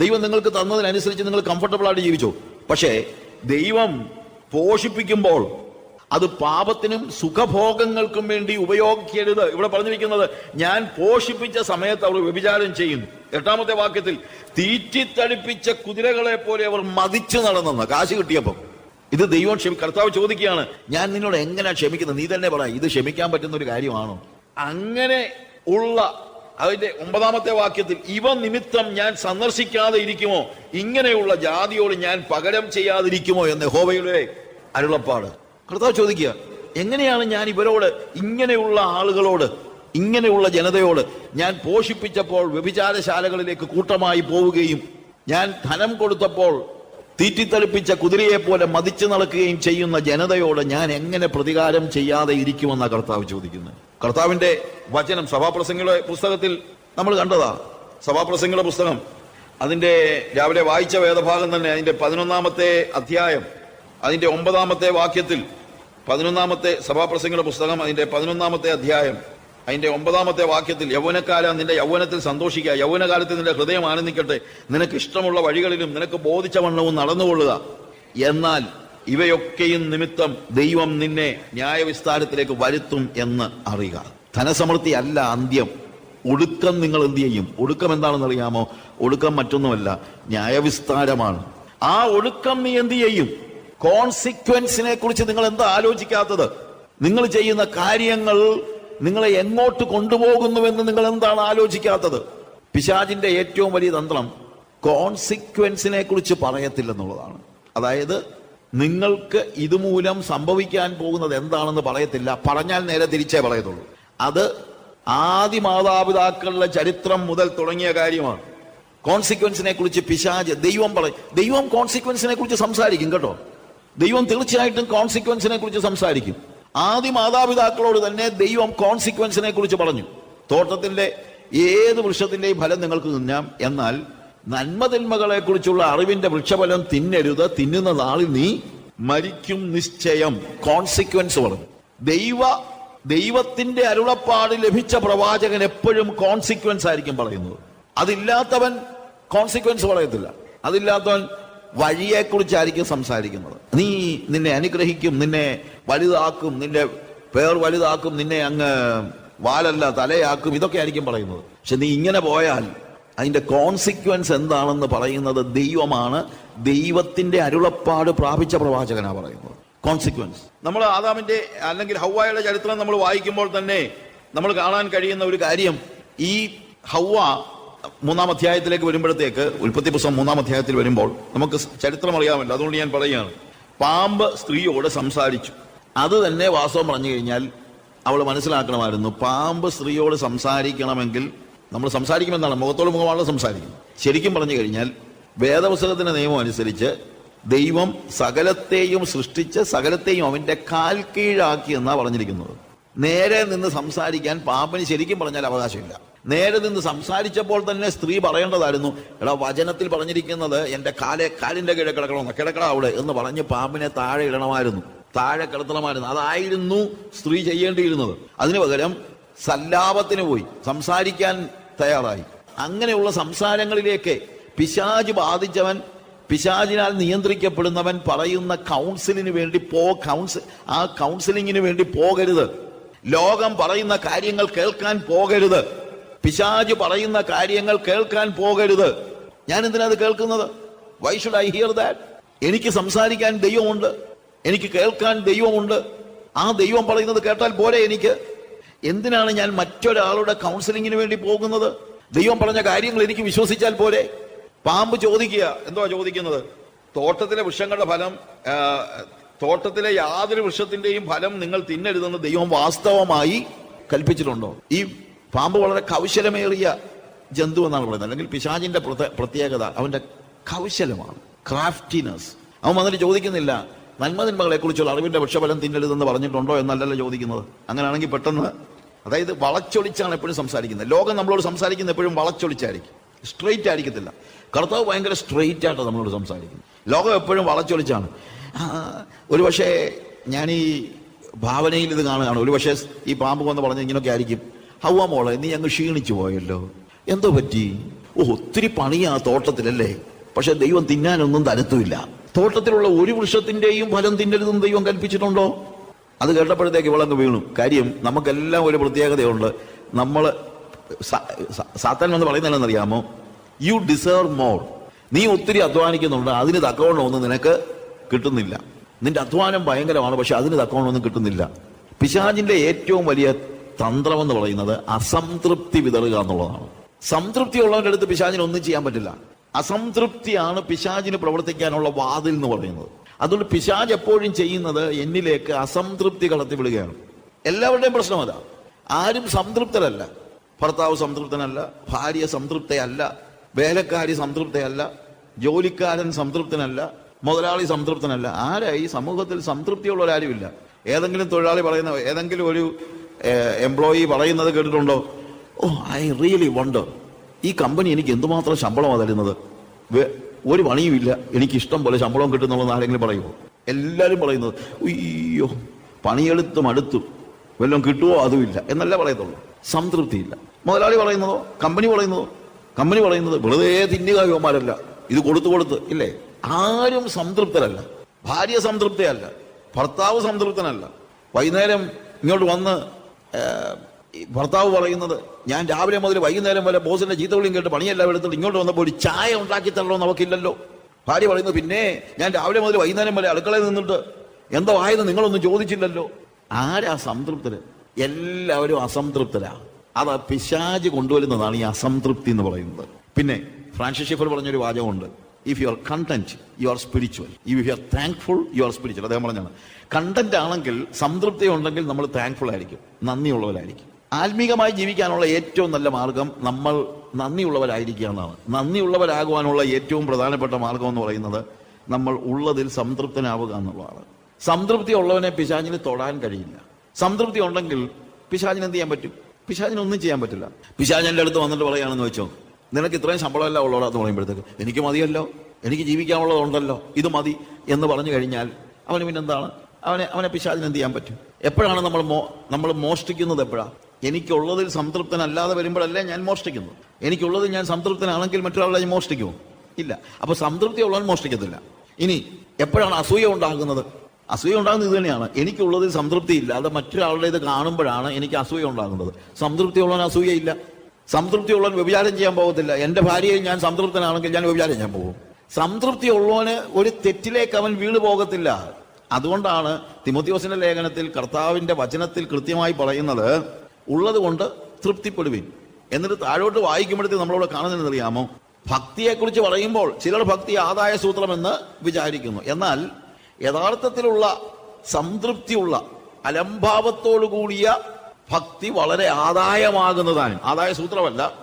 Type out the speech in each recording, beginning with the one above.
ദൈവം നിങ്ങൾക്ക് തന്നതിനനുസരിച്ച് നിങ്ങൾ കംഫർട്ടബിൾ ആയിട്ട് ജീവിച്ചു. പക്ഷേ ദൈവം പോഷിപ്പിക്കുമ്പോൾ അത് പാപത്തിനും സുഖഭോഗങ്ങൾക്കും വേണ്ടി ഉപയോഗിക്കരുത്. ഇവിടെ പറഞ്ഞിരിക്കുന്നത് ഞാൻ പോഷിപ്പിച്ച സമയത്ത് അവർ വ്യഭിചാരം ചെയ്യുന്നു. എട്ടാമത്തെ വാക്യത്തിൽ തീറ്റിത്തടിപ്പിച്ച കുതിരകളെ പോലെ അവർ മതിച്ചു നടന്നെന്ന്. കാശ് കിട്ടിയപ്പം. ഇത് ദൈവം ക്ഷമി കർത്താവ് ചോദിക്കുകയാണ് ഞാൻ നിന്നോട് എങ്ങനെയാണ് ക്ഷമിക്കുന്നത്? നീ തന്നെ പറ ഇത് ക്ഷമിക്കാൻ പറ്റുന്ന ഒരു കാര്യമാണോ? അങ്ങനെ ഉള്ള അതിന്റെ ഒമ്പതാമത്തെ വാക്യത്തിൽ ഇവ നിമിത്തം ഞാൻ സന്ദർശിക്കാതെ ഇരിക്കുമോ? ഇങ്ങനെയുള്ള ജാതിയോട് ഞാൻ പകരം ചെയ്യാതിരിക്കുമോ? എന്ന് ഹോവയുടെ അരുളപ്പാട്. കർത്താവ് ചോദിക്കുക എങ്ങനെയാണ് ഞാൻ ഇവരോട് ഇങ്ങനെയുള്ള ആളുകളോട് ഇങ്ങനെയുള്ള ജനതയോട് ഞാൻ പോഷിപ്പിച്ചപ്പോൾ വ്യഭിചാരശാലകളിലേക്ക് കൂട്ടമായി പോവുകയും ഞാൻ ധനം കൊടുത്തപ്പോൾ തീറ്റിത്തളിപ്പിച്ച കുതിരയെ പോലെ മതിച്ചു നടക്കുകയും ചെയ്യുന്ന ജനതയോട് ഞാൻ എങ്ങനെ പ്രതികാരം ചെയ്യാതെ ഇരിക്കുമെന്ന കർത്താവ് ചോദിക്കുന്നത്? കർത്താവിന്റെ വചനം സഭാപ്രസംഗങ്ങളുടെ പുസ്തകത്തിൽ നമ്മൾ കണ്ടതാ. സഭാപ്രസംഗങ്ങളുടെ പുസ്തകം. അതിന്റെ രാവിലെ വായിച്ച വേദഭാഗം തന്നെ അതിന്റെ പതിനൊന്നാമത്തെ അധ്യായം അതിന്റെ ഒമ്പതാമത്തെ വാക്യത്തിൽ പതിനൊന്നാമത്തെ സഭാപ്രസംഗങ്ങളുടെ പുസ്തകം അതിന്റെ പതിനൊന്നാമത്തെ അധ്യായം അതിന്റെ ഒമ്പതാമത്തെ വാക്യത്തിൽ യൗവനക്കാല നിന്റെ യൗവനത്തിൽ സന്തോഷിക്കുക യൗവനകാലത്ത് നിന്റെ ഹൃദയം ആനന്ദിക്കട്ടെ നിനക്ക് ഇഷ്ടമുള്ള വഴികളിലും നിനക്ക് ബോധിച്ച വണ്ണവും നടന്നുകൊള്ളുക. എന്നാൽ ഇവയൊക്കെയും നിമിത്തം ദൈവം നിന്നെ ന്യായവിസ്താരത്തിലേക്ക് വരുത്തും എന്ന് അറിയുക. ധനസമൃദ്ധി അല്ല അന്ത്യം. ഒടുക്കം നിങ്ങൾ എന്ത് ചെയ്യും? ഒടുക്കം എന്താണെന്ന് അറിയാമോ? ഒടുക്കം മറ്റൊന്നുമല്ല ന്യായവിസ്താരമാണ്. ആ ഒടുക്കം നീ എന്ത് ചെയ്യും? കോൺസിക്വൻസിനെ കുറിച്ച് നിങ്ങൾ എന്താ ആലോചിക്കാത്തത്? നിങ്ങൾ ചെയ്യുന്ന കാര്യങ്ങൾ നിങ്ങളെ എങ്ങോട്ട് കൊണ്ടുപോകുന്നുവെന്ന് നിങ്ങൾ എന്താണ് ആലോചിക്കാത്തത്? പിശാജിന്റെ ഏറ്റവും വലിയ തന്ത്രം കോൺസിക്വൻസിനെ കുറിച്ച് പറയത്തില്ലെന്നുള്ളതാണ്. അതായത് നിങ്ങൾക്ക് ഇതുമൂലം സംഭവിക്കാൻ പോകുന്നത് എന്താണെന്ന് പറയത്തില്ല. പറഞ്ഞാൽ നേരെ തിരിച്ചേ പറയത്തുള്ളൂ. അത് ആദി മാതാപിതാക്കളുടെ ചരിത്രം മുതൽ തുടങ്ങിയ കാര്യമാണ്. കോൺസിക്വൻസിനെ കുറിച്ച് പിശാജ് ദൈവം പറയും ദൈവം കോൺസിക്വൻസിനെ കുറിച്ച് സംസാരിക്കും കേട്ടോ. ദൈവം തീർച്ചയായിട്ടും കോൺസിക്വൻസിനെ കുറിച്ച് സംസാരിക്കും. ആദ്യ മാതാപിതാക്കളോട് തന്നെ ദൈവം കോൺസിക്വൻസിനെ കുറിച്ച് പറഞ്ഞു. തോട്ടത്തിന്റെ ഏത് വൃക്ഷത്തിന്റെയും ഫലം നിങ്ങൾക്ക് തിന്നാം. എന്നാൽ നന്മതിന്മകളെ കുറിച്ചുള്ള അറിവിന്റെ വൃക്ഷഫലം തിന്നരുത് തിന്നുന്ന നാളിൽ നീ മരിക്കും നിശ്ചയം കോൺസിക്വൻസ് പറഞ്ഞു. ദൈവ ദൈവത്തിന്റെ അരുളപ്പാട് ലഭിച്ച പ്രവാചകൻ എപ്പോഴും കോൺസിക്വൻസ് ആയിരിക്കും പറയുന്നത്. അതില്ലാത്തവൻ കോൺസിക്വൻസ് പറയത്തില്ല. അതില്ലാത്തവൻ വഴിയെക്കുറിച്ചായിരിക്കും സംസാരിക്കുന്നത്. നീ നിന്നെ അനുഗ്രഹിക്കും നിന്നെ വലുതാക്കും നിന്റെ പേർ വലുതാക്കും നിന്നെ അങ്ങ് വാലല്ല തലയാക്കും ഇതൊക്കെ ആയിരിക്കും പറയുന്നത്. പക്ഷെ നീ ഇങ്ങനെ പോയാൽ അതിന്റെ കോൺസിക്വൻസ് എന്താണെന്ന് പറയുന്നത് ദൈവമാണ്. ദൈവത്തിന്റെ അരുളപ്പാട് പ്രാപിച്ച പ്രവാചകനാണ് പറയുന്നത്. കോൺസിക്വൻസ് നമ്മൾ ആദാമിന്റെ അല്ലെങ്കിൽ ഹൗവായുടെ ചരിത്രം നമ്മൾ വായിക്കുമ്പോൾ തന്നെ നമ്മൾ കാണാൻ കഴിയുന്ന ഒരു കാര്യം. ഈ ഹൗവ മൂന്നാം അധ്യായത്തിലേക്ക് വരുമ്പോഴത്തേക്ക് ഉൽപ്പത്തി പുസ്തകം മൂന്നാം അധ്യായത്തിൽ വരുമ്പോൾ നമുക്ക് ചരിത്രം അറിയാമല്ലോ. അതുകൊണ്ട് ഞാൻ പറയുകയാണ്. പാമ്പ് സ്ത്രീയോട് സംസാരിച്ചു. അത് തന്നെ വാസ്തവം പറഞ്ഞു കഴിഞ്ഞാൽ അവൾ മനസ്സിലാക്കണമായിരുന്നു. പാമ്പ് സ്ത്രീയോട് സംസാരിക്കണമെങ്കിൽ നമ്മൾ സംസാരിക്കുമെന്നാണ്. മുഖത്തോട് മുഖമാണ് സംസാരിക്കുന്നത്. ശരിക്കും പറഞ്ഞു കഴിഞ്ഞാൽ വേദപുസ്തകത്തിന്റെ നിയമം അനുസരിച്ച് ദൈവം സകലത്തെയും സൃഷ്ടിച്ച് സകലത്തെയും അവന്റെ കാൽ കീഴാക്കി എന്നാ പറഞ്ഞിരിക്കുന്നത്. നേരെ നിന്ന് സംസാരിക്കാൻ പാമ്പിന് ശരിക്കും പറഞ്ഞാൽ അവകാശമില്ല. നേരെ നിന്ന് സംസാരിച്ചപ്പോൾ തന്നെ സ്ത്രീ പറയേണ്ടതായിരുന്നു എടാ വചനത്തിൽ പറഞ്ഞിരിക്കുന്നത് എന്റെ കാലെ കാലിന്റെ കീഴെ കിടക്കണമെന്ന് കിടക്കട അവിടെ എന്ന് പറഞ്ഞ് പാമ്പിനെ താഴെ ഇടണമായിരുന്നു. താഴെ കിടത്തണമായിരുന്നു. അതായിരുന്നു സ്ത്രീ ചെയ്യേണ്ടിയിരുന്നത്. അതിനു പകരം സല്ലാപത്തിന് പോയി. സംസാരിക്കാൻ തയ്യാറായി. അങ്ങനെയുള്ള സംസാരങ്ങളിലേക്ക് പിശാജ് ബാധിച്ചവൻ പിശാചിനാൽ നിയന്ത്രിക്കപ്പെടുന്നവൻ പറയുന്ന കൗൺസിലിന് വേണ്ടി പോ കൗൺസിൽ ആ കൗൺസിലിങ്ങിന് വേണ്ടി പോകരുത്. ലോകം പറയുന്ന കാര്യങ്ങൾ കേൾക്കാൻ പോകരുത്. പിശാജ് പറയുന്ന കാര്യങ്ങൾ കേൾക്കാൻ പോകരുത്. ഞാൻ എന്തിനാ അത് കേൾക്കുന്നത്? Why should I hear that എനിക്ക് സംസാരിക്കാൻ ദൈവമുണ്ട്. എനിക്ക് കേൾക്കാൻ ദൈവമുണ്ട്. ആ ദൈവം പറയുന്നത് കേട്ടാൽ പോരെ എനിക്ക്? എന്തിനാണ് ഞാൻ മറ്റൊരാളുടെ കൗൺസിലിങ്ങിന് വേണ്ടി പോകുന്നത്? ദൈവം പറഞ്ഞ കാര്യങ്ങൾ എനിക്ക് വിശ്വസിച്ചാൽ പോലെ പാമ്പ് ചോദിക്കുക. എന്തോ ചോദിക്കുന്നത്? തോട്ടത്തിലെ വൃക്ഷങ്ങളുടെ ഫലം തോട്ടത്തിലെ യാതൊരു വൃക്ഷത്തിന്റെയും ഫലം നിങ്ങൾ തിന്നരുതെന്ന് ദൈവം വാസ്തവമായി കൽപ്പിച്ചിട്ടുണ്ടോ? ഈ പാമ്പ് വളരെ കൗശലമേറിയ ജന്തു എന്നാണ് പറയുന്നത്. അല്ലെങ്കിൽ പിശാചിന്റെ പ്രത്യേകത അവന്റെ കൗശലമാണ് ക്രാഫ്റ്റിനസ് അവൻ വന്നിട്ട് ചോദിക്കുന്നില്ല നന്മതിന്മകളെ കുറിച്ചുള്ള അറിവിന്റെ വൃക്ഷഫലം തിന്നരുതെന്ന് പറഞ്ഞിട്ടുണ്ടോ എന്നല്ലല്ലോ ചോദിക്കുന്നത്. അങ്ങനെയാണെങ്കിൽ പെട്ടെന്ന് അതായത് വളച്ചൊളിച്ചാണ് എപ്പോഴും സംസാരിക്കുന്നത്. ലോകം നമ്മളോട് സംസാരിക്കുന്നത് എപ്പോഴും വളച്ചൊളിച്ചായിരിക്കും. സ്ട്രെയിറ്റ് ആയിരിക്കത്തില്ല. കർത്താവ് ഭയങ്കര സ്ട്രെയിറ്റ് ആയിട്ടാണ് നമ്മളോട് സംസാരിക്കുന്നത്. ലോകം എപ്പോഴും വളച്ചൊളിച്ചാണ്. ഒരുപക്ഷെ ഒരു പക്ഷേ ഞാൻ ഈ ഭാവനയിൽ ഇത് കാണുകയാണ്. ഒരു പക്ഷേ ഈ പാമ്പ് വന്ന് പറഞ്ഞ ഇങ്ങനെയൊക്കെ ആയിരിക്കും. ഹൗവ മോളെ നീ അങ്ങ് ക്ഷീണിച്ചു പോയല്ലോ. എന്തോ പറ്റി? ഓ ഒത്തിരി പണിയാ തോട്ടത്തിലല്ലേ? പക്ഷെ ദൈവം തിന്നാനൊന്നും തരത്തുമില്ല. തോട്ടത്തിലുള്ള ഒരു വൃക്ഷത്തിന്റെയും ഫലം തിന്നരുതെന്ന് ദൈവം കൽപ്പിച്ചിട്ടുണ്ടോ? അത് കേട്ടപ്പോഴത്തേക്ക് ഇവളങ്ങ് വീണു. കാര്യം നമുക്കെല്ലാം ഒരു പ്രത്യേകതയുണ്ട്. നമ്മൾ സാത്താൻ എന്ന് പറയുന്നത് അറിയാമോ യു ഡിസേർവ് മോർ നീ ഒത്തിരി അധ്വാനിക്കുന്നുണ്ട്. അതിന് തക്കവണ്ണം ഒന്നും നിനക്ക് കിട്ടുന്നില്ല. നിന്റെ അധ്വാനം ഭയങ്കരമാണ് പക്ഷെ അതിന് തക്കവണ്ണം ഒന്നും കിട്ടുന്നില്ല. പിശാജിന്റെ ഏറ്റവും വലിയ തന്ത്രം എന്ന് പറയുന്നത് അസംതൃപ്തി വിതറുക എന്നുള്ളതാണ്. സംതൃപ്തി ഉള്ളവരുടെ അടുത്ത് പിശാചിന് ഒന്നും ചെയ്യാൻ പറ്റില്ല. അസംതൃപ്തിയാണ് പിശാചിന് പ്രവർത്തിക്കാനുള്ള വാതിൽ എന്ന് പറയുന്നത്. അതുകൊണ്ട് പിശാജ് എപ്പോഴും ചെയ്യുന്നത് എന്നിലേക്ക് അസംതൃപ്തി കടത്തി വിടുകയാണ്. എല്ലാവരുടെയും പ്രശ്നം അതാ. ആരും സംതൃപ്തരല്ല. ഭർത്താവ് സംതൃപ്തനല്ല ഭാര്യ സംതൃപ്തയല്ല വേലക്കാരി സംതൃപ്തയല്ല ജോലിക്കാരൻ സംതൃപ്തനല്ല മുതലാളി സംതൃപ്തനല്ല. ആരായി? സമൂഹത്തിൽ സംതൃപ്തിയുള്ളവരാരുമില്ല ഏതെങ്കിലും തൊഴിലാളി പറയുന്ന ഏതെങ്കിലും ഒരു എംപ്ലോയി പറയുന്നത് കേട്ടിട്ടുണ്ടോ? ഓ ഐ റിയലി വണ്ടർ ഈ കമ്പനി എനിക്ക് എന്തുമാത്രം ശമ്പളമാണ് തരുന്നത്? ഒരു പണിയുമില്ല എനിക്ക് ഇഷ്ടം പോലെ ശമ്പളം കിട്ടുന്നുള്ളത് ആരെങ്കിലും പറയുമോ? എല്ലാവരും പറയുന്നത് അയ്യോ പണിയെടുത്തും അടുത്തും വല്ലതും കിട്ടുമോ അതുമില്ല എന്നല്ല പറയത്തുള്ളൂ. സംതൃപ്തിയില്ല. മുതലാളി പറയുന്നതോ കമ്പനി പറയുന്നതോ കമ്പനി പറയുന്നത് വെറുതെ തിന്നുക യുവമാരല്ല ഇത് കൊടുത്തു കൊടുത്ത് ഇല്ലേ? ആരും സംതൃപ്തരല്ല. ഭാര്യ സംതൃപ്തയല്ല. ഭർത്താവ് സംതൃപ്തനല്ല. വൈകുന്നേരം ഇങ്ങോട്ട് വന്ന് ഭർത്താവ് പറയുന്നത് ഞാൻ രാവിലെ മുതൽ വൈകുന്നേരം വരെ ബോസിന്റെ ചീത്തവിളിയും കേട്ട് പണിയെല്ലാം എടുത്തിട്ട് ഇങ്ങോട്ട് വന്നപ്പോൾ ഒരു ചായ ഉണ്ടാക്കി തരണമെന്ന് നമുക്കില്ലല്ലോ. ഭാര്യ പറയുന്നു പിന്നെ ഞാൻ രാവിലെ മുതൽ വൈകുന്നേരം വരെ അടുക്കളയിൽ നിന്നിട്ട് എന്തോ ആയത് നിങ്ങളൊന്നും ചോദിച്ചില്ലല്ലോ. ആരാ സംതൃപ്തര്? എല്ലാവരും അസംതൃപ്തരാ. അത് പിശാജ് കൊണ്ടുവരുന്നതാണ് ഈ അസംതൃപ്തി എന്ന് പറയുന്നത്. പിന്നെ ഫ്രാൻസിസ് ഷെഫർ പറഞ്ഞൊരു വാചകമുണ്ട് if you are content you are spiritual if you are thankful you are spiritual അദ്ദേഹം പറഞ്ഞാണ് കണ്ടന്റ് ആണെങ്കിൽ സംതൃപ്തി ഉണ്ടെങ്കിൽ നമ്മൾ താങ്ക്ഫുൾ ആയിരിക്കും. നന്ദിയുള്ളവരായിരിക്കും. ആത്മീകമായി ജീവിക്കാനുള്ള ഏറ്റവും നല്ല മാർഗം നമ്മൾ നന്ദിയുള്ളവരായിരിക്കുക എന്നാണ് നന്ദിയുള്ളവരാകുവാനുള്ള ഏറ്റവും പ്രധാനപ്പെട്ട മാർഗം എന്ന് പറയുന്നത് നമ്മൾ ഉള്ളതിൽ സംതൃപ്തനാവുക എന്നുള്ളതാണ്. സംതൃപ്തി ഉള്ളവനെ പിശാചിന് തൊടാൻ കഴിയില്ല. സംതൃപ്തി ഉണ്ടെങ്കിൽ പിശാചിന് എന്ത് ചെയ്യാൻ പറ്റും? പിശാചിന് ഒന്നും ചെയ്യാൻ പറ്റില്ല. പിശാചിന്റെ അടുത്ത് വന്നിട്ട് പറയുകയാണെന്ന് വെച്ചോ നിനക്ക് ഇത്രയും ശമ്പളമല്ല ഉള്ളവരാ എന്ന് പറയുമ്പോഴത്തേക്ക് എനിക്ക് മതിയല്ലോ. എനിക്ക് ജീവിക്കാനുള്ളതുണ്ടല്ലോ ഇത് മതി എന്ന് പറഞ്ഞു കഴിഞ്ഞാൽ അവന് പിന്നെന്താണ്? അവനെ അവനെ പിശാചിന് എന്ത് ചെയ്യാൻ പറ്റും? എപ്പോഴാണ് നമ്മൾ മോ നമ്മൾ മോഷ്ടിക്കുന്നത് എപ്പോഴാണ് എനിക്കുള്ളതിൽ സംതൃപ്തനല്ലാതെ വരുമ്പോഴല്ലേ ഞാൻ മോഷ്ടിക്കുന്നു എനിക്കുള്ളതിൽ ഞാൻ സംതൃപ്തനാണെങ്കിൽ മറ്റൊരാളെ ഞാൻ മോഷ്ടിക്കുമോ? ഇല്ല. അപ്പൊ സംതൃപ്തി ഉള്ളവൻ മോഷ്ടിക്കത്തില്ല. ഇനി എപ്പോഴാണ് അസൂയ ഉണ്ടാകുന്നത്? അസൂയ ഉണ്ടാകുന്നത് ഇത് തന്നെയാണ്. എനിക്കുള്ളതിൽ സംതൃപ്തി ഇല്ലാതെ മറ്റൊരാളുടേത് കാണുമ്പോഴാണ് എനിക്ക് അസൂയ ഉണ്ടാകുന്നത്. സംതൃപ്തി ഉള്ളവൻ അസൂയയില്ല. സംതൃപ്തി ഉള്ളവൻ വ്യഭിചാരം ചെയ്യാൻ പോകത്തില്ല. എന്റെ ഭാര്യയിൽ ഞാൻ സംതൃപ്തനാണെങ്കിൽ ഞാൻ വ്യഭിചാരം ചെയ്യാൻ പോകും. സംതൃപ്തി ഉള്ളവന് ഒരു തെറ്റിലേക്ക് അവൻ വീണു പോകത്തില്ല. അതുകൊണ്ടാണ് തിമോത്യോസിന്റെ ലേഖനത്തിൽ കർത്താവിന്റെ വചനത്തിൽ കൃത്യമായി പറയുന്നത് ഉള്ളത് കൊണ്ട് തൃപ്തിപ്പെടുവിൻ. എന്നിട്ട് താഴോട്ട് വായിക്കുമ്പോഴത്തേക്ക് നമ്മളോട് കാണുന്നതെന്ന് അറിയാമോ ഭക്തിയെക്കുറിച്ച് പറയുമ്പോൾ ചിലർ ഭക്തി ആദായ സൂത്രമെന്ന് വിചാരിക്കുന്നു. എന്നാൽ യഥാർത്ഥത്തിലുള്ള സംതൃപ്തിയുള്ള അലംഭാവത്തോടു കൂടിയ ഭക്തി വളരെ ആദായമാകുന്നതാണ്. ആദായ സൂത്രമല്ല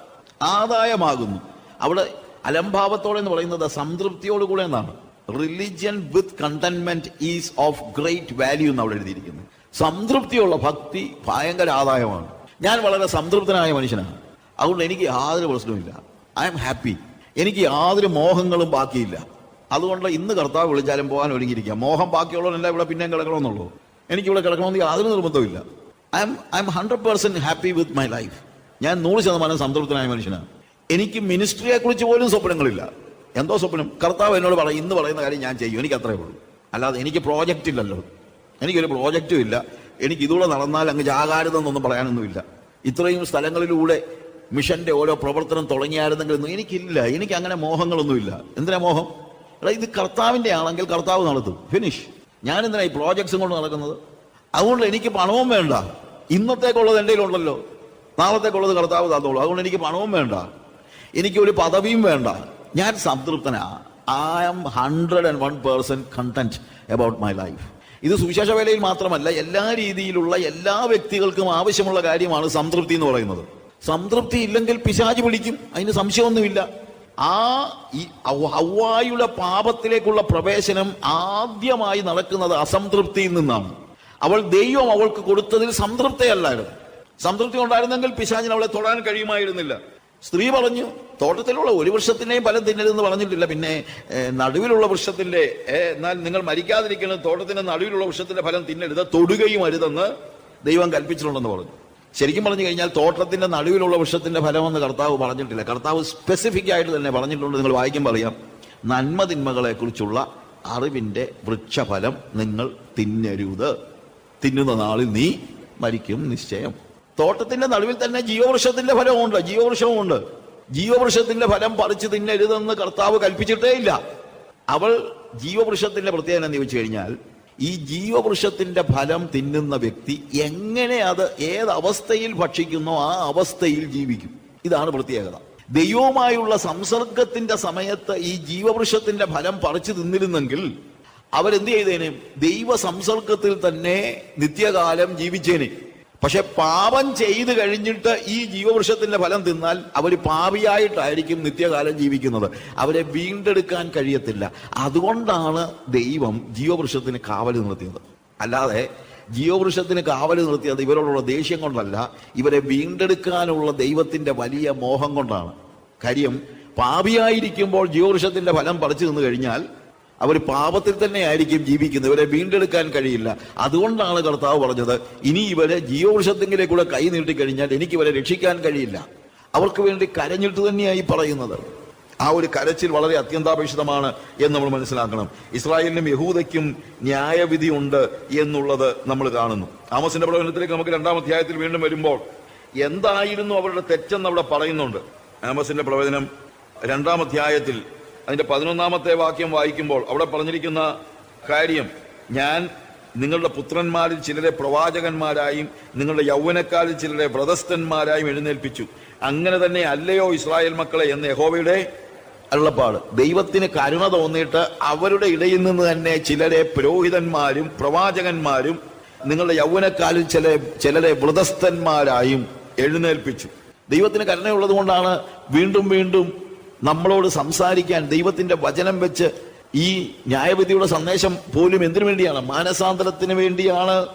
ആദായമാകുന്നു. അവിടെ അലംഭാവത്തോടെ എന്ന് പറയുന്നത് സംതൃപ്തിയോടുകൂടെ എന്നാണ്. Religion with contentment is of great value എന്ന് അവിടെ എഴുതിയിരിക്കുന്നത് സംതൃപ്തിയുള്ള ഭക്തി ഭയങ്കര ആദായമാണ്. ഞാൻ വളരെ സംതൃപ്തനായ മനുഷ്യനാണ്. അതുകൊണ്ട് എനിക്ക് യാതൊരു പ്രശ്നവുമില്ല. ഐ എം ഹാപ്പി എനിക്ക് യാതൊരു മോഹങ്ങളും ബാക്കിയില്ല. അതുകൊണ്ട് ഇന്ന് കർത്താവ് വിളിച്ചാലും പോകാൻ ഒരുങ്ങിയിരിക്കാം മോഹം ബാക്കിയുള്ളവരെല്ലാം ഇവിടെ പിന്നെയും കിടക്കണമെന്നുള്ളൂ. എനിക്ക് ഇവിടെ കിടക്കണമെന്ന് യാതൊരു നിർബന്ധമില്ല I'm I'm hundred percent happy with my life ഞാൻ നൂറ് ശതമാനം സംതൃപ്തനായ മനുഷ്യനാണ്. എനിക്ക് മിനിസ്ട്രിയെ കുറിച്ച് പോലും സ്വപ്നങ്ങളില്ല. എന്തോ സ്വപ്നം? കർത്താവ് എന്നോട് പറയും ഇന്ന് പറയുന്ന കാര്യം ഞാൻ ചെയ്യും. എനിക്ക് അത്രേ ഉള്ളൂ. അല്ലാതെ എനിക്ക് പ്രോജക്റ്റ് ഇല്ലല്ലോ. എനിക്കൊരു പ്രോജക്റ്റും ഇല്ല. എനിക്ക് ഇതുകൂടെ നടന്നാൽ അങ്ങ് ജാകാരുതെന്നൊന്നും പറയാനൊന്നുമില്ല. ഇത്രയും സ്ഥലങ്ങളിലൂടെ മിഷന്റെ ഓരോ പ്രവർത്തനം തുടങ്ങിയായിരുന്നെങ്കിലൊന്നും എനിക്കില്ല. എനിക്ക് അങ്ങനെ മോഹങ്ങളൊന്നുമില്ല. എന്തിനാ മോഹം? എടാ ഇത് കർത്താവിന്റെ ആണെങ്കിൽ കർത്താവ് നടത്തും. ഫിനിഷ് ഞാൻ എന്തിനാ ഈ പ്രോജക്ട്സും കൊണ്ട് നടക്കുന്നത്? അതുകൊണ്ട് എനിക്ക് പണവും വേണ്ട. ഇന്നത്തേക്കുള്ളത് എന്റെ ഉണ്ടല്ലോ നാളത്തേക്കുള്ളത് കർത്താവ് തന്നോളൂ. അതുകൊണ്ട് എനിക്ക് പണവും വേണ്ട. എനിക്ക് ഒരു പദവിയും വേണ്ട. ഞാൻ സംതൃപ്തനാ. I am hundred and one percent content about my life ഇത് സുവിശേഷ വേലയിൽ മാത്രമല്ല എല്ലാ രീതിയിലുള്ള എല്ലാ വ്യക്തികൾക്കും ആവശ്യമുള്ള കാര്യമാണ് സംതൃപ്തി എന്ന് പറയുന്നത്. സംതൃപ്തി ഇല്ലെങ്കിൽ പിശാച് പിടിക്കും അതിന് സംശയമൊന്നുമില്ല. ആ ഈ ഹൗ- പാപത്തിലേക്കുള്ള പ്രവേശനം ആദ്യമായി നടക്കുന്നത് അസംതൃപ്തിയിൽ നിന്നാണ്. അവൾ ദൈവം അവൾക്ക് കൊടുത്തതിൽ സംതൃപ്തയല്ലായിരുന്നു. സംതൃപ്തി ഉണ്ടായിരുന്നെങ്കിൽ പിശാചിന് അവളെ തൊടാൻ കഴിയുമായിരുന്നില്ല. സ്ത്രീ പറഞ്ഞു തോട്ടത്തിലുള്ള ഒരു വൃക്ഷത്തിനെയും ഫലം തിന്നരുതെന്ന് പറഞ്ഞിട്ടില്ല. പിന്നെ നടുവിലുള്ള വൃക്ഷത്തിന്റെ എന്നാൽ നിങ്ങൾ മരിക്കാതിരിക്കുന്നത് തോട്ടത്തിന്റെ നടുവിലുള്ള വൃക്ഷത്തിന്റെ ഫലം തിന്നരുത്. തൊടുകയും അരുതെന്ന് ദൈവം കൽപ്പിച്ചിട്ടുണ്ടെന്ന് പറഞ്ഞു. ശരിക്കും പറഞ്ഞു കഴിഞ്ഞാൽ തോട്ടത്തിന്റെ നടുവിലുള്ള വൃക്ഷത്തിന്റെ ഫലമെന്ന് കർത്താവ് പറഞ്ഞിട്ടില്ല. കർത്താവ് സ്പെസിഫിക് ആയിട്ട് തന്നെ പറഞ്ഞിട്ടുണ്ട്. നിങ്ങൾ വായിക്കുമ്പോൾ അറിയാം. നന്മതിന്മകളെ കുറിച്ചുള്ള അറിവിന്റെ വൃക്ഷഫലം നിങ്ങൾ തിന്നരുത്. തിന്നുന്ന നാളിൽ നീ മരിക്കും നിശ്ചയം. തോട്ടത്തിന്റെ നടുവിൽ തന്നെ ജീവവൃക്ഷത്തിന്റെ ഫലമുണ്ട് ജീവവൃക്ഷവുമുണ്ട്. ജീവവൃക്ഷത്തിന്റെ ഫലം പറിച്ച് തിന്നരുതെന്ന് കർത്താവ് കൽപ്പിച്ചിട്ടേ ഇല്ല. അവൾ ജീവവൃക്ഷത്തിന്റെ പ്രത്യേകത എന്ന് ചോദിച്ചു കഴിഞ്ഞാൽ ഈ ജീവവൃക്ഷത്തിന്റെ ഫലം തിന്നുന്ന വ്യക്തി എങ്ങനെ അത് ഏത് അവസ്ഥയിൽ ഭക്ഷിക്കുന്നോ ആ അവസ്ഥയിൽ ജീവിക്കും. ഇതാണ് പ്രത്യേകത. ദൈവവുമായുള്ള സംസർഗത്തിന്റെ സമയത്ത് ഈ ജീവവൃക്ഷത്തിന്റെ ഫലം പറിച്ചു തിന്നിരുന്നെങ്കിൽ അവരെന്ത് ചെയ്തേനെ? ദൈവ സംസർഗത്തിൽ തന്നെ നിത്യകാലം ജീവിച്ചേനെ. പക്ഷെ പാപം ചെയ്തു കഴിഞ്ഞിട്ട് ഈ ജീവവൃക്ഷത്തിന്റെ ഫലം തിന്നാൽ അവർ പാപിയായിട്ടായിരിക്കും നിത്യകാലം ജീവിക്കുന്നത്. അവരെ വീണ്ടെടുക്കാൻ കഴിയത്തില്ല. അതുകൊണ്ടാണ് ദൈവം ജീവവൃക്ഷത്തിന് കാവൽ നിർത്തിയത്. അല്ലാതെ ജീവവൃക്ഷത്തിന് കാവൽ നിർത്തിയത് ഇവരോടുള്ള ദേഷ്യം കൊണ്ടല്ല. ഇവരെ വീണ്ടെടുക്കാനുള്ള ദൈവത്തിന്റെ വലിയ മോഹം കൊണ്ടാണ്. കാര്യം പാപിയായിരിക്കുമ്പോൾ ജീവവൃക്ഷത്തിന്റെ ഫലം പറിച്ചു നിന്ന് കഴിഞ്ഞാൽ അവർ പാപത്തിൽ തന്നെ ആയിരിക്കും ജീവിക്കുന്നത്. ഇവരെ വീണ്ടെടുക്കാൻ കഴിയില്ല. അതുകൊണ്ടാണ് കർത്താവ് പറഞ്ഞത് ഇനി ഇവരെ ജീവവൃക്ഷത്തെങ്കിലേക്കൂടെ കൈ നീട്ടിക്കഴിഞ്ഞാൽ എനിക്ക് ഇവരെ രക്ഷിക്കാൻ കഴിയില്ല. അവർക്ക് വേണ്ടി കരഞ്ഞിട്ട് തന്നെയായി പറയുന്നത്. ആ ഒരു കരച്ചിൽ വളരെ അത്യന്താപേക്ഷിതമാണ് എന്ന് നമ്മൾ മനസ്സിലാക്കണം. ഇസ്രായേലിനും യഹൂദയ്ക്കും ന്യായവിധി ഉണ്ട് എന്നുള്ളത് നമ്മൾ കാണുന്നു. ആമസിന്റെ പ്രവചനത്തിലേക്ക് നമുക്ക് രണ്ടാം അധ്യായത്തിൽ വീണ്ടും വരുമ്പോൾ എന്തായിരുന്നു അവരുടെ തെറ്റെന്ന് അവിടെ പറയുന്നുണ്ട്. ആമസിന്റെ പ്രവചനം രണ്ടാം അധ്യായത്തിൽ അതിന്റെ പതിനൊന്നാമത്തെ വാക്യം വായിക്കുമ്പോൾ അവിടെ പറഞ്ഞിരിക്കുന്ന കാര്യം ഞാൻ നിങ്ങളുടെ പുത്രന്മാരിൽ ചിലരെ പ്രവാചകന്മാരായും നിങ്ങളുടെ യൗവനക്കാരിൽ ചിലരെ വ്രതസ്ഥന്മാരായും എഴുന്നേൽപ്പിച്ചു. അങ്ങനെ തന്നെ അല്ലയോ ഇസ്രായേൽ മക്കളെ എന്ന് യഹോവയുടെ അരുളപ്പാട്. ദൈവത്തിന് കരുണ തോന്നിയിട്ട് അവരുടെ ഇടയിൽ നിന്ന് തന്നെ ചിലരെ പുരോഹിതന്മാരും പ്രവാചകന്മാരും നിങ്ങളുടെ യൗവനക്കാലിൽ ചില ചിലരെ വ്രതസ്ഥന്മാരായും എഴുന്നേൽപ്പിച്ചു. ദൈവത്തിന് കരുണയുള്ളത് കൊണ്ടാണ് വീണ്ടും വീണ്ടും നമ്മളോട് സംസാരിക്കാൻ ദൈവത്തിന്റെ വചനം വെച്ച് ഈ ന്യായവിധിയുടെ സന്ദേശം പോലും എന്തിനു വേണ്ടിയാണ്? മാനസാന്തരത്തിന് വേണ്ടിയാണ്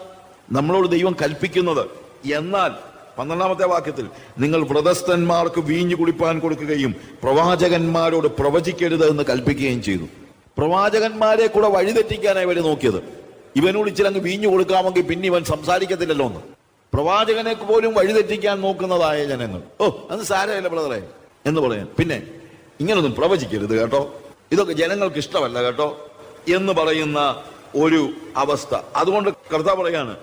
നമ്മളോട് ദൈവം കൽപ്പിക്കുന്നത്. എന്നാൽ പന്ത്രണ്ടാമത്തെ വാക്യത്തിൽ നിങ്ങൾ വ്രതസ്ഥന്മാർക്ക് വീഞ്ഞു കുടിപ്പാൻ കൊടുക്കുകയും പ്രവാചകന്മാരോട് പ്രവചിക്കരുത് എന്ന് കൽപ്പിക്കുകയും ചെയ്തു. പ്രവാചകന്മാരെ കൂടെ വഴിതെറ്റിക്കാനായി വരെ നോക്കിയത്. ഇവനോട് ഇച്ചിരി അങ്ങ് വീഞ്ഞു കൊടുക്കാമെങ്കിൽ പിന്നെ ഇവൻ സംസാരിക്കത്തില്ലല്ലോ എന്ന്. പ്രവാചകനെ പോലും വഴിതെറ്റിക്കാൻ നോക്കുന്നതായ ജനങ്ങൾ. ഓ അത് സാരമില്ല ബ്രദറെ എന്ന് പറയാൻ. പിന്നെ ഇങ്ങനൊന്നും പ്രവചിക്കരുത് കേട്ടോ. ഇതൊക്കെ ജനങ്ങൾക്ക് ഇഷ്ടമല്ല കേട്ടോ. എന്ന് പറയുന്ന ഒരു അവസ്ഥ. അതുകൊണ്ട് കർത്താവ് പറയാണ്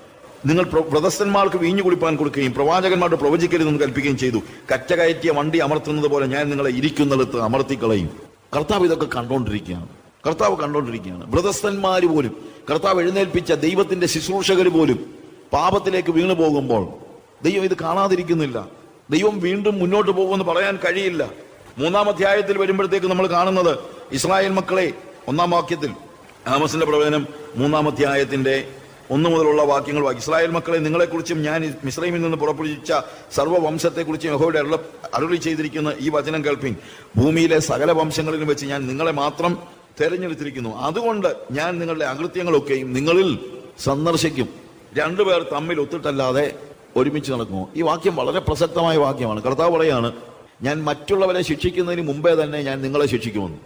നിങ്ങൾ വ്രതസ്ഥന്മാർക്ക് വീഞ്ഞു കുടിപ്പാൻ കൊടുക്കുകയും പ്രവാചകന്മാരോട് പ്രവചിക്കരുതെന്ന് കൽപ്പിക്കുകയും ചെയ്തു. കറ്റ കയറ്റിയ വണ്ടി അമർത്തുന്നത് പോലെ ഞാൻ നിങ്ങളെ ഇരിക്കുന്നിടത്ത് അമർത്തിക്കളയും. കർത്താവ് ഇതൊക്കെ കണ്ടോണ്ടിരിക്കുകയാണ്. കർത്താവ് കണ്ടോണ്ടിരിക്കുകയാണ്. വ്രതസ്ഥന്മാർ പോലും കർത്താവ് എഴുന്നേൽപ്പിച്ച ദൈവത്തിന്റെ ശുശ്രൂഷകർ പോലും പാപത്തിലേക്ക് വീണു പോകുമ്പോൾ ദൈവം ഇത് കാണാതിരിക്കുന്നില്ല. ദൈവം വീണ്ടും മുന്നോട്ട് പോകുമെന്ന് പറയാൻ കഴിയില്ല. മൂന്നാം അധ്യായത്തിൽ വരുമ്പോഴത്തേക്ക് നമ്മൾ കാണുന്നത് ഇസ്രായേൽ മക്കളെ ഒന്നാം വാക്യത്തിൽ ആമസിന്റെ പ്രവചനം മൂന്നാം അധ്യായത്തിന്റെ ഒന്നു മുതലുള്ള വാക്യങ്ങൾ വാക്കി ഇസ്രായേൽ മക്കളെ നിങ്ങളെക്കുറിച്ചും ഞാൻ മിശ്രൈമിൽ നിന്ന് പുറപ്പെടുവിച്ച സർവവംശത്തെക്കുറിച്ചും യഹോയുടെ അരുള അരുളി ചെയ്തിരിക്കുന്ന ഈ വചനം കേൾപ്പിൻ. ഭൂമിയിലെ സകല വംശങ്ങളിലും വെച്ച് ഞാൻ നിങ്ങളെ മാത്രം തെരഞ്ഞെടുത്തിരിക്കുന്നു. അതുകൊണ്ട് ഞാൻ നിങ്ങളുടെ അകൃത്യങ്ങളൊക്കെയും നിങ്ങളിൽ സന്ദർശിക്കും. രണ്ടുപേർ തമ്മിൽ ഒത്തിട്ടല്ലാതെ ഒരുമിച്ച് നടക്കുമോ? ഈ വാക്യം വളരെ പ്രസക്തമായ വാക്യമാണ്. കർത്താവ് പറയാണ് ഞാൻ മറ്റുള്ളവരെ ശിക്ഷിക്കുന്നതിന് മുമ്പേ തന്നെ ഞാൻ നിങ്ങളെ ശിക്ഷിക്കുമെന്ന്.